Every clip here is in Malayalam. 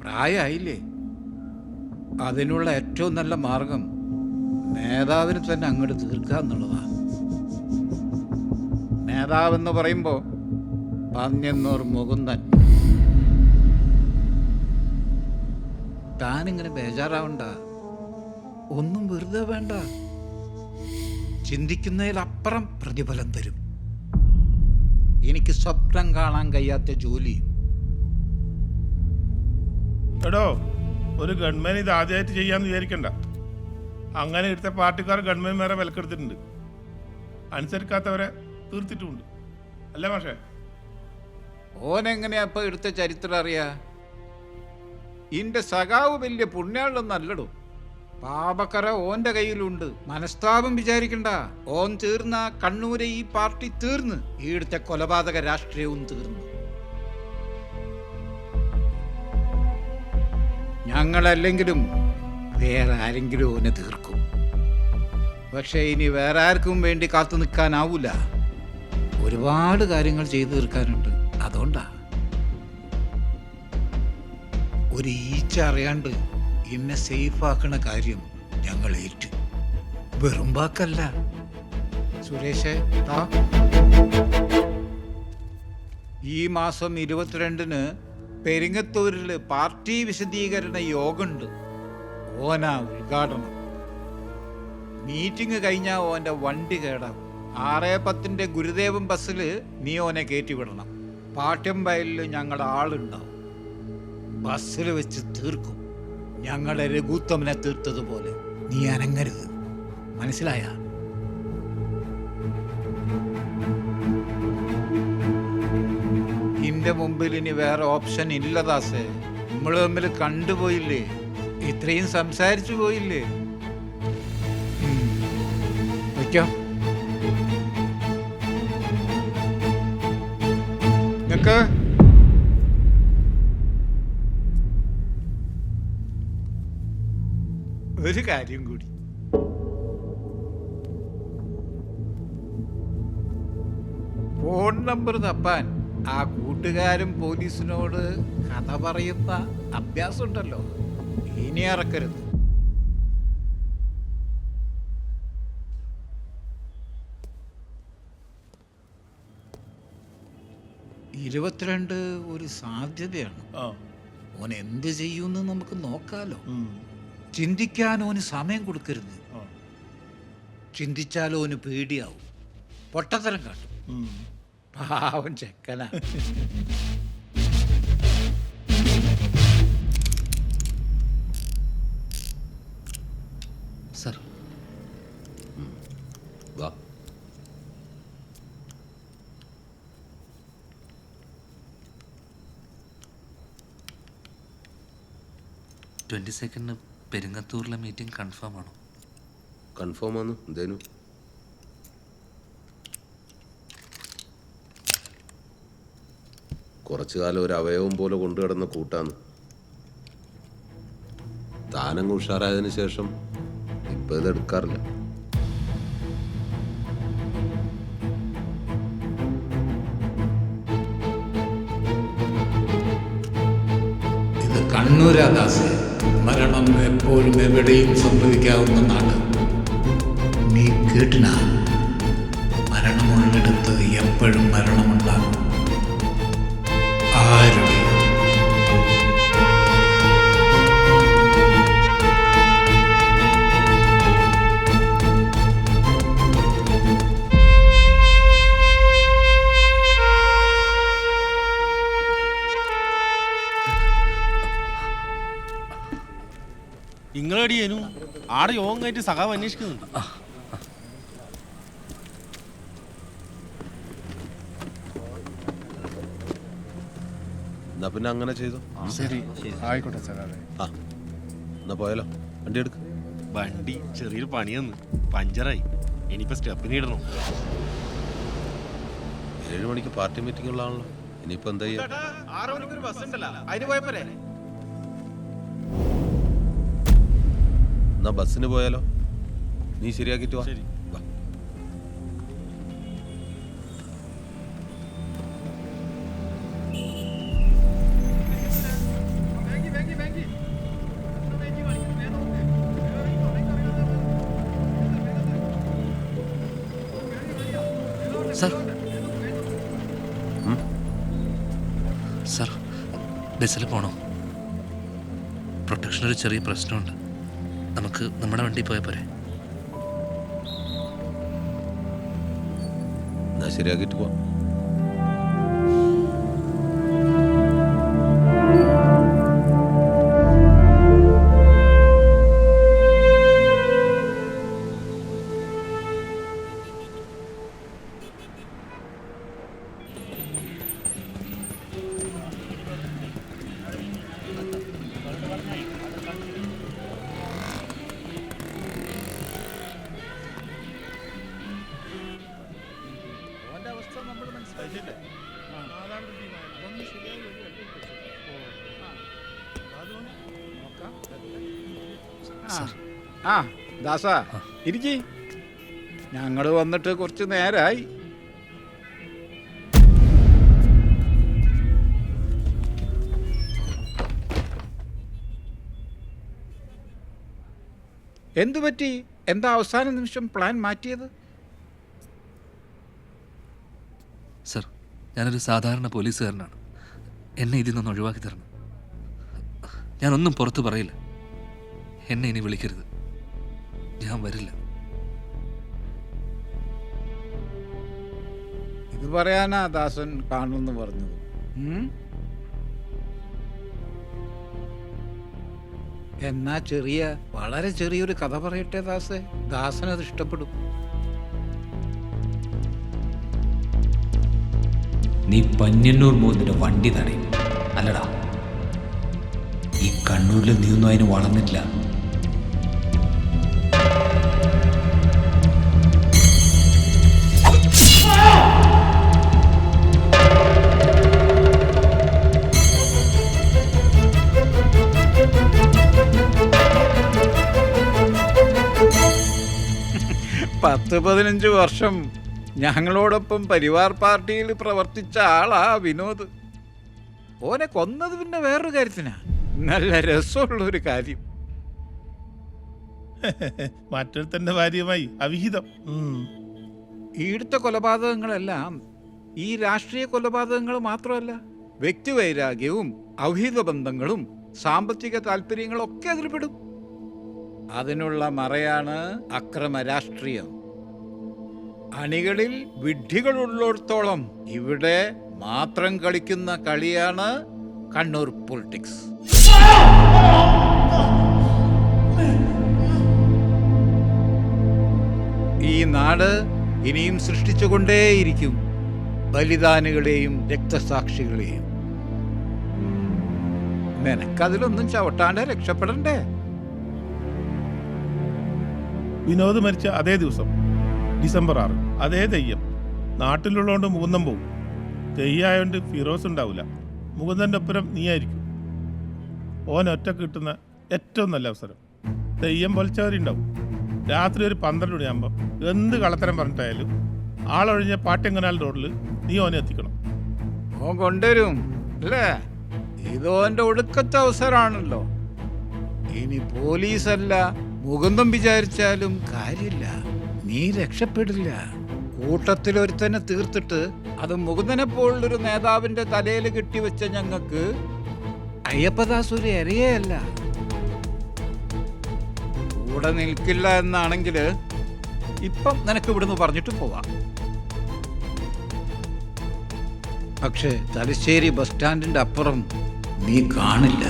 പ്രായമായില്ലേ അതിനുള്ള ഏറ്റവും നല്ല മാർഗം നേതാവിനെ തന്നെ അങ്ങോട്ട് തീർക്കുക എന്നുള്ളതാണ്. നേതാവെന്ന് പറയുമ്പോൾ പന്ന്യന്നൂർ മുകുന്ദൻ താനിങ്ങനെ ബേജാറാവണ്ട. ഒന്നും വെറുതെ വേണ്ട. ചിന്തിക്കുന്നതിലപ്പുറം പ്രതിഫലം തരും. എനിക്ക് സ്വപ്നം കാണാൻ കഴിയാത്ത ജോലി എടോ ഒരു ഗൺമാൻ ഇത് ആദ്യമായിട്ട് ചെയ്യാന്ന് വിചാരിക്കണ്ട. അങ്ങനെ ഇവിടുത്തെ പാർട്ടിക്കാർ ഗവൺമെന്റ്മാരെ വിലക്കെടുത്തിട്ടുണ്ട്. അനുസരിക്കാത്തവരെ തീർത്തിട്ടുമുണ്ട്. അല്ലേ മാഷേ? ഓനെങ്ങനെയാ ഇപ്പൊ ഇവിടുത്തെ ചരിത്രം അറിയാ? ഇന്റെ സഖാവ് വലിയ പുണ്യാളൊന്നും അല്ലടോ പാപക്കര ഓന്റെ കയ്യിലുണ്ട്. മനസ്താപം വിചാരിക്കണ്ട. ഓൻ തീർന്ന കണ്ണൂരെ ഈ പാർട്ടി തീർന്ന്. ഈടുത്തെ കൊലപാതക രാഷ്ട്രീയവും തീർന്നു. ഞങ്ങളല്ലെങ്കിലും വേറെ ആരെങ്കിലും ഓനെ തീർക്കും. പക്ഷെ ഇനി വേറെ ആർക്കും വേണ്ടി കാത്തു നിൽക്കാനാവൂല. ഒരുപാട് കാര്യങ്ങൾ ചെയ്തു തീർക്കാനുണ്ട്. അതുകൊണ്ടാ. ഒരു ഈച്ച അറിയാണ്ട് എന്നെ സേഫ് ആക്കണ കാര്യം ഞങ്ങൾ ഏറ്റു. വെറും വാക്കല്ല. സുരേഷേ ഈ മാസം ഇരുപത്തിരണ്ടിന് പെരിങ്ങത്തൂരിൽ പാർട്ടി വിശദീകരണ യോഗമുണ്ട് ഓന ഉദ്ഘാടനം. മീറ്റിംഗ് കഴിഞ്ഞാൽ ഓന്റെ വണ്ടി കേടാവും ആറേ പത്തിന്റെ ഗുരുദേവൻ ബസ്സിൽ നീ ഓനെ കയറ്റി വിടണം പാട്യം വയലിൽ ഞങ്ങളുടെ ആളുണ്ടാവും. ബസ്സിൽ വെച്ച് തീർക്കും. ഞങ്ങളെ രഘുത്തമനെ തീർത്തതുപോലെ നീ അനങ്ങരുത്. മനസ്സിലായ? ഇന്റെ മുമ്പിൽ ഇനി വേറെ ഓപ്ഷൻ ഇല്ല നമ്മൾ തമ്മിൽ കണ്ടുപോയില്ലേ? ഇത്രയും സംസാരിച്ചു പോയില്ലേ. വയ്ക്കോ നിങ്ങക്ക് ഒരു കാര്യം കൂടി. ഫോൺ നമ്പർ തപ്പാൻ ആ കൂട്ടുകാരും പോലീസിനോട് കഥ പറയുന്ന അഭ്യാസം ഉണ്ടല്ലോ ഇനി ഇറക്കരുത് ഇരുപത്തിരണ്ട് ഒരു സാധ്യതയാണ്. ഓൻ എന്ത് ചെയ്യുമെന്ന് നമുക്ക് നോക്കാലോ. ചിന്തിക്കാൻ ഓന് സമയം കൊടുക്കരുത്. ചിന്തിച്ചാലോ ചിന്തിച്ചാൽ ഓന് പേടിയാവും. പൊട്ടത്തരം കാട്ടും. പാവം ചെക്കനാ. സർ. വാ. ട്വന്റി സെക്കൻഡിന് പെരുങ്ങത്തൂരിലെ മീറ്റിംഗ് കൺഫേം ആണോ? കൺഫേം ആണ് എന്തേനു? കുറച്ചു കാലം ഒരു അവയവം പോലെ കൊണ്ടു കിടന്ന കൂട്ടാന്ന് താനങ്ങ് ഉഷാറായതിനു ശേഷം ഇപ്പൊ ഇത് എടുക്കാറില്ല. കണ്ണൂരാദാസ് മരണം എപ്പോഴും എവിടെയും സംഭവിക്കാവുന്ന നാട്. നീ കേട്ടിനാ? മരണമുള്ളിടത്ത് എപ്പോഴും മരണമുണ്ടാകും. നിങ്ങളെടിയേനു ആടെ യോഗം കഴിഞ്ഞ് സഖാവ് അന്വേഷിക്കുന്നുണ്ട്. എന്നാ പിന്നെ അങ്ങനെ ചെയ്തു? ശരി. ആയിക്കോട്ടെ സഖാവേ. ആ എന്നാ പോയാലോ? വണ്ടി എടുക്ക. വണ്ടി ചെറിയൊരു പണിയെന്ന്. പഞ്ചറായി. ഇനിയിപ്പോ സ്റ്റെപ്പിന് ഇടണം. ഏഴ് മണിക്ക് പാർട്ടി മീറ്റിംഗ് ഉള്ളതാണല്ലോ. ഇനിയിപ്പോ എന്താ ചെയ്യാ? എന്നാ ബസ്സിന് പോയാലോ? നീ ശരിയാക്കിട്ട് വാ. ശരി. സാർ. സാർ ബസ്സിൽ പോണോ? പ്രൊട്ടക്ഷനൊരു ചെറിയ പ്രശ്നമുണ്ട്. നമുക്ക് നമ്മുടെ വണ്ടി പോയാൽ പോരെ. ശരിയാക്കിട്ട് പോവാം. ആ. ദാസ ഇരിക്കി. ഞങ്ങൾ വന്നിട്ട് കുറച്ച് നേരായി. എന്തു പറ്റി? എന്താ അവസാന നിമിഷം പ്ലാൻ മാറ്റിയത്? സർ ഞാനൊരു സാധാരണ പോലീസുകാരനാണ്. എന്നെ ഇതിൽ നിന്ന് ഒഴിവാക്കി തരണം. ഞാനൊന്നും പുറത്ത് പറയില്ല. എന്നെ ഇനി വിളിക്കരുത്. ഞാൻ വരില്ല. ഇത് പറയാനാ ദാസൻ കാണുമെന്ന് പറഞ്ഞത് എന്നാ ചെറിയ വളരെ ചെറിയൊരു കഥ പറയട്ടെ ദാസേ. ദാസൻ അത് ഇഷ്ടപ്പെടും. നീ പന്യന്നൂർ മൂന്നിന്റെ വണ്ടി തടയും. അല്ലടാ ഈ കണ്ണൂരിൽ നീന്നും അതിന് വളർന്നിട്ടില്ല. പത്ത് പതിനഞ്ച് വർഷം ഞങ്ങളോടൊപ്പം പരിവാർ പാർട്ടിയിൽ പ്രവർത്തിച്ച ആളാ വിനോദ്. ഓനെ കൊന്നത് പിന്നെ വേറൊരു കാര്യത്തിനാ. നല്ല രസമുള്ളൊരു കാര്യം. മറ്റൊരുത്തന്റെ ഭാര്യമായി അവിഹിതം. ഈടുത്തെ കൊലപാതകങ്ങളെല്ലാം ഈ രാഷ്ട്രീയ കൊലപാതകങ്ങൾ മാത്രമല്ല വ്യക്തിവൈരാഗ്യവും അവിഹിത ബന്ധങ്ങളും സാമ്പത്തിക താല്പര്യങ്ങളും ഒക്കെ അതിൽ പെടും. അതിനുള്ള മറയാണ് അക്രമ രാഷ്ട്രീയം അണികളിൽ വിഡ്ഢികളുള്ളിടത്തോളം ഇവിടെ മാത്രം കളിക്കുന്ന കളിയാണ് കണ്ണൂർ പൊളിറ്റിക്സ്. ഈ നാട് ഇനിയും സൃഷ്ടിച്ചുകൊണ്ടേയിരിക്കും ബലിദാനികളെയും രക്തസാക്ഷികളെയും. നിനക്കതിലൊന്നും ചവിട്ടാണ്ട് രക്ഷപ്പെടണ്ടേ? വിനോദ് മരിച്ച അതേ ദിവസം ഡിസംബർ ആറ് അതേ തെയ്യം. നാട്ടിലുള്ളതുകൊണ്ട് മൂന്നം പോകും തെയ്യായോണ്ട് ഫിറോസ് ഉണ്ടാവില്ല മുകുന്ദന്റെ ഒപ്പുരം നീയായിരിക്കും. ഓൻ ഒറ്റ കിട്ടുന്ന ഏറ്റവും നല്ല അവസരം. തെയ്യം പൊലിച്ചവരുണ്ടാവും രാത്രി ഒരു പന്ത്രണ്ട് മണിയാകുമ്പോൾ എന്ത് കളത്തരം പറഞ്ഞിട്ടായാലും ആളൊഴിഞ്ഞ പാട്ടെങ്ങനാൽ റോഡിൽ നീ ഓനെ എത്തിക്കണം. ഓൻ കൊണ്ടുവരും അല്ലേ? ഇത് ഓന്റെ ഒടുക്കത്തെ അവസരമാണല്ലോ. ഇനി പോലീസല്ല മുകുന്ദം വിചാരിച്ചാലും കാര്യമില്ല. നീ രക്ഷപ്പെടില്ല. കൂട്ടത്തിൽ ഒരുത്തനെ തീർത്തിട്ട് അത് മുകുന്ദനെ പോലുള്ളൊരു നേതാവിന്റെ തലയിൽ കെട്ടിവെച്ച ഞങ്ങൾക്ക് അയ്യപ്പദാസ് ഒരു എരയല്ല. കൂടെ നിൽക്കില്ല എന്നാണെങ്കിൽ ഇപ്പം നിനക്ക് ഇവിടുന്ന് പറഞ്ഞിട്ട് പോവാം. പക്ഷേ തലശ്ശേരി ബസ് സ്റ്റാൻഡിന്റെ അപ്പുറം നീ കാണില്ല.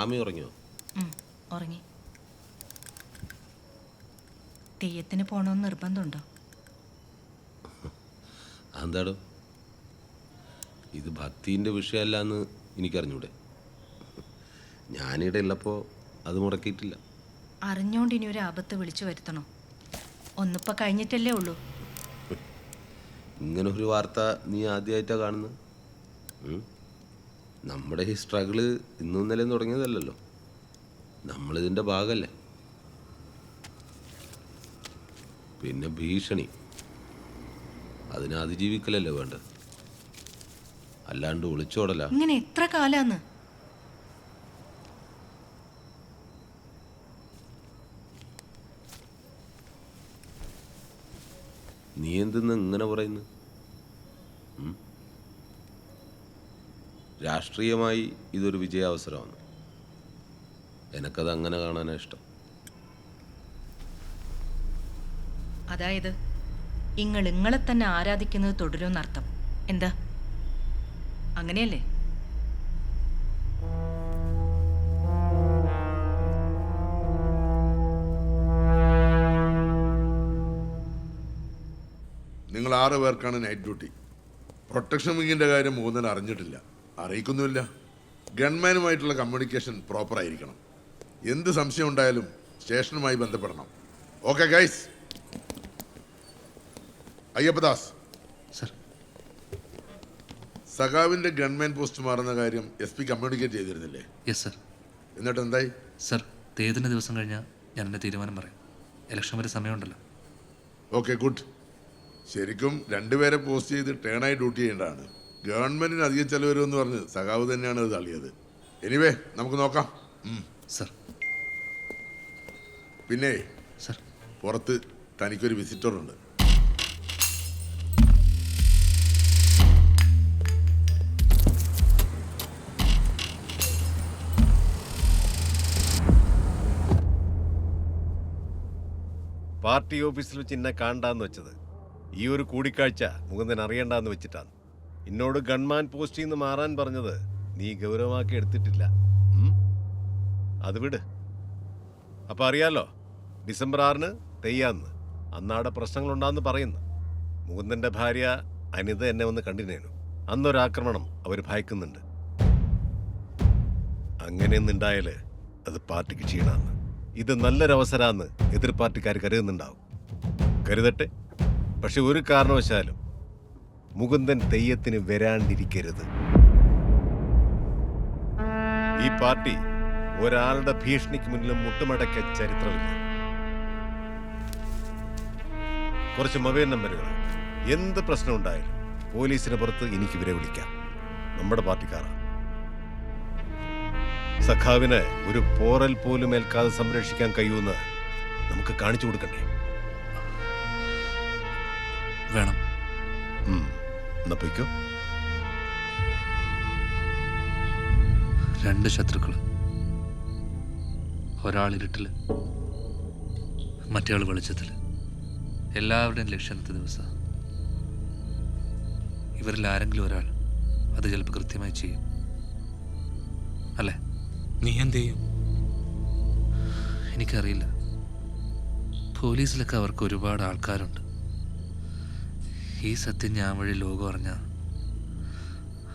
ആമി ഉറങ്ങിയോ? ഉറങ്ങി. തെയ്യത്തിന് പോണമെന്ന് നിർബന്ധമുണ്ടോ? എന്താടോ ഇത് ഭക്തിന്റെ വിഷയമല്ല എന്ന് എനിക്കറിഞ്ഞൂടെ. ഞാനിവിടെ ഉള്ളപ്പോൾ അത് മുടക്കിയിട്ടില്ല. അറിഞ്ഞോണ്ട് ഇനി ഒരു ആപത്ത് വിളിച്ചു വരുത്തണോ? ഒന്നിപ്പോ കഴിഞ്ഞിട്ടല്ലേ ഉള്ളൂ. ഇങ്ങനെ ഒരു വാർത്ത നീ ആദ്യമായിട്ടാണ് കാണുന്നത്? നമ്മുടെ ഈ സ്ട്രഗിൾ ഇന്നും ഇന്നലെയും തുടങ്ങിയതല്ലല്ലോ. നമ്മളിതിന്റെ ഭാഗമല്ലേ പിന്നെ ഭീഷണി. അതിനെ അതിജീവിക്കലല്ലേ വേണ്ടത് അല്ലാണ്ട് ഒളിച്ചോടല ഇങ്ങനെ എത്ര കാലാന്ന്? നീ എന്തെന്ന് ഇങ്ങനെ പറയുന്നു? രാഷ്ട്രീയമായി ഇതൊരു വിജയാവസരമാണ്. എനക്കത് അങ്ങനെ കാണാനാണ് ഇഷ്ടം. അതായത് നിങ്ങൾ നിങ്ങളെ തന്നെ ആരാധിക്കുന്നത് തുടരുമെന്നർത്ഥം. എന്താ? അങ്ങനെയല്ലേ? നിങ്ങൾ ആറ് പേർക്കാണ് നൈറ്റ് ഡ്യൂട്ടി പ്രൊട്ടക്ഷൻ വിങ്ങിന്റെ കാര്യം മൂന്നിന് അറിഞ്ഞിട്ടില്ല. അറിയിക്കുന്നുമില്ല. ഗൺമാനുമായിട്ടുള്ള കമ്മ്യൂണിക്കേഷൻ പ്രോപ്പർ ആയിരിക്കണം. എന്ത് സംശയം ഉണ്ടായാലും സ്റ്റേഷനുമായി ബന്ധപ്പെടണം. Okay guys Ayyappadas. സർ. സഖാവിന്റെ ഗൺമാൻ പോസ്റ്റ് മാറുന്ന കാര്യം എസ് പി കമ്മ്യൂണിക്കേറ്റ് ചെയ്തിരുന്നില്ലേ? യെസ് സർ എന്നിട്ട് എന്തായി സർ തേതിന്റെ ദിവസം കഴിഞ്ഞാൽ ഞാൻ എന്റെ തീരുമാനം പറയാം. ഇലക്ഷൻ വരെ സമയമുണ്ടല്ലോ. ഓക്കെ ഗുഡ് ശരിക്കും രണ്ടുപേരെ പോസ്റ്റ് ചെയ്ത് ടേണായി ഡ്യൂട്ടി ചെയ്യേണ്ടതാണ്. ഗവൺമെന്റിന് അധികം ചെലവ് വരുമെന്ന് പറഞ്ഞ് സഖാവ് തന്നെയാണ് അത് തള്ളിയത്. എനിവേ നമുക്ക് നോക്കാം. സർ. പിന്നെ സർ. പുറത്ത് തനിക്കൊരു വിസിറ്ററുണ്ട്. പാർട്ടി ഓഫീസിൽ വെച്ച് ഇന്നെ കാണണ്ടാന്ന് വെച്ചത്. ഈ ഒരു കൂടിക്കാഴ്ച മുകുന്ദൻ അറിയണ്ടാന്ന് വെച്ചിട്ടാണ്. എന്നോട് ഗൺമാൻ പോസ്റ്റിൽ നിന്ന് മാറാൻ പറഞ്ഞത് നീ ഗൗരവമാക്കി എടുത്തിട്ടില്ല. അത് വിട്. അപ്പൊ അറിയാലോ ഡിസംബർ ആറിന് തെയ്യാന്ന്. അന്നാടെ പ്രശ്നങ്ങളുണ്ടാന്ന് പറയുന്നു. മുകുന്ദന്റെ ഭാര്യ അനിത എന്നെ ഒന്ന് കണ്ടിനേനു. അന്നൊരാക്രമണം അവർ ഭയക്കുന്നുണ്ട്. അങ്ങനെയൊന്നുണ്ടായാൽ അത് പാർട്ടിക്ക് ക്ഷീണാന്ന്. ഇത് നല്ലൊരവസരാന്ന് എതിർ പാർട്ടിക്കാർ കരുതുന്നുണ്ടാവും. കരുതട്ടെ. പക്ഷെ ഒരു കാരണവശാലും മുകുന്ദൻ തെയ്യത്തിന് വരാണ്ടിരിക്കരുത്. ഈ പാർട്ടി ഒരാളുടെ ഭീഷണിക്ക് മുന്നിലും മുട്ടുമടക്ക ചരിത്രമില്ല. കുറച്ച് മൊബൈൽ നമ്പറുകൾ എന്ത് പ്രശ്നം ഉണ്ടായാലും പോലീസിന് പുറത്ത് എനിക്ക് ഇവരെ വിളിക്കാം. നമ്മുടെ പാർട്ടിക്കാരാണ്. സഖാവിന് ഒരു പോറൽ പോലും ഏൽക്കാതെ സംരക്ഷിക്കാൻ കഴിയുമെന്ന് നമുക്ക് കാണിച്ചു കൊടുക്കണ്ടേ? എന്നാ പൊയ്ക്കോ. രണ്ട് ശത്രുക്കൾ ഒരാൾ ഇരുട്ടിൽ മറ്റേയാൾ വെളിച്ചത്തിൽ എല്ലാവരുടെയും ലക്ഷ്യത്തെ ദിവസം. ഇവരിൽ ആരെങ്കിലും ഒരാൾ അത് ചിലപ്പോൾ കൃത്യമായി ചെയ്യും. അല്ലേ? നീ എന്ത് ചെയ്യും? എനിക്കറിയില്ല. പോലീസിലൊക്കെ അവർക്ക് ഒരുപാട് ആൾക്കാരുണ്ട്. ഈ സത്യം ഞാൻ വഴി ലോകം അറിഞ്ഞ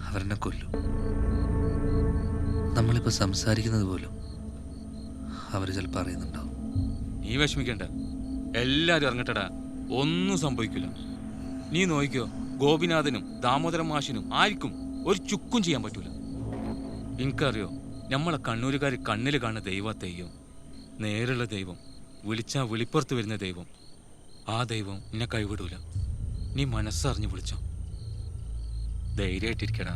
അവരെന്നെ കൊല്ലും. നമ്മളിപ്പോ സംസാരിക്കുന്നത് പോലും അവർ ചിലപ്പോൾ അറിയുന്നുണ്ടാവും. നീ വിഷമിക്കണ്ട. എല്ലാരും ഇറങ്ങട്ടടാ ഒന്നും സംഭവിക്കില്ല. നീ നോക്കിയോ ഗോപിനാഥനും ദാമോദരൻ മാഷിനും ആർക്കും ഒരു ചുക്കും ചെയ്യാൻ പറ്റൂല. എനിക്കറിയോ നമ്മളെ കണ്ണൂരുകാർ കണ്ണിൽ കാണുന്ന ദൈവ തെയ്യം നേരുള്ള ദൈവം വിളിച്ചാൽ വിളിപ്പുറത്ത് വരുന്ന ദൈവം ആ ദൈവം നിന്നെ കൈവിടൂല. നീ മനസ്സറിഞ്ഞ് വിളിച്ചോ. ധൈര്യമായിട്ടിരിക്കടാ.